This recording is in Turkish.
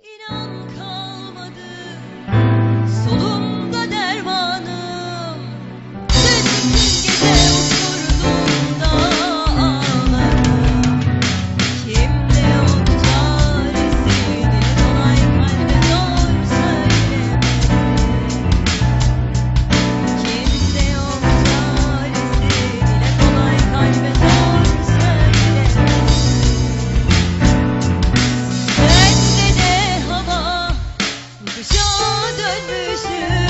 You know. dönmüşüm.